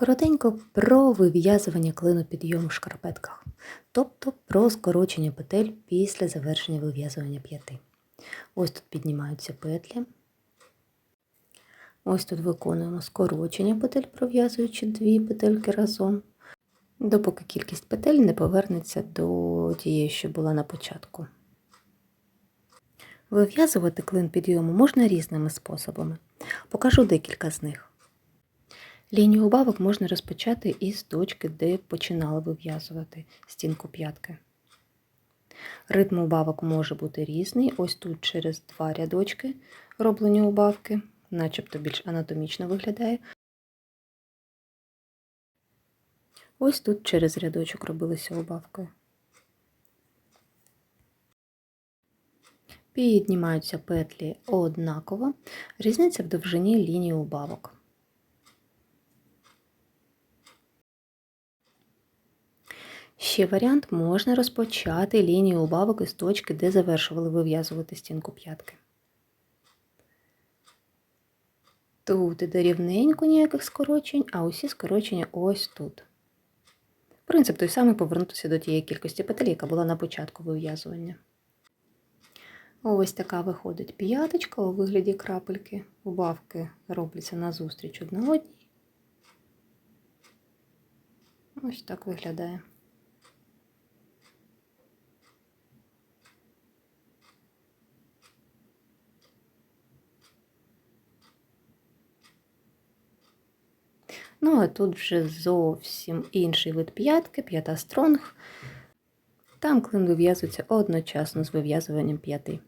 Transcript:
Коротенько про вив'язування клину підйому в шкарпетках, тобто про скорочення петель після завершення вив'язування п'яти. Ось тут піднімаються петлі. Ось тут виконуємо скорочення петель, пров'язуючи дві петельки разом, допоки кількість петель не повернеться до тієї, що була на початку. Вив'язувати клин підйому можна різними способами. Покажу декілька з них. Лінію убавок можна розпочати із точки, де починали вив'язувати стінку п'ятки. Ритм убавок може бути різний. Ось тут через два рядочки роблені убавки, начебто більш анатомічно виглядає. Ось тут через рядочок робилися убавки. Піднімаються петлі однаково, різниця в довжині лінії убавок. Ще варіант можна розпочати лінію убавок із точки, де завершували вив'язувати стінку п'ятки. Тут іде рівненько ніяких скорочень, а усі скорочення ось тут. Принцип той самий повернутися до тієї кількості петель, яка була на початку вив'язування. Ось така виходить п'яточка у вигляді крапельки. Убавки робляться назустріч одна одній. Ось так виглядає. Ну, а тут вже зовсім інший вид п'ятки, п'ята стронг. Там клин вив'язується одночасно з вив'язуванням п'яти.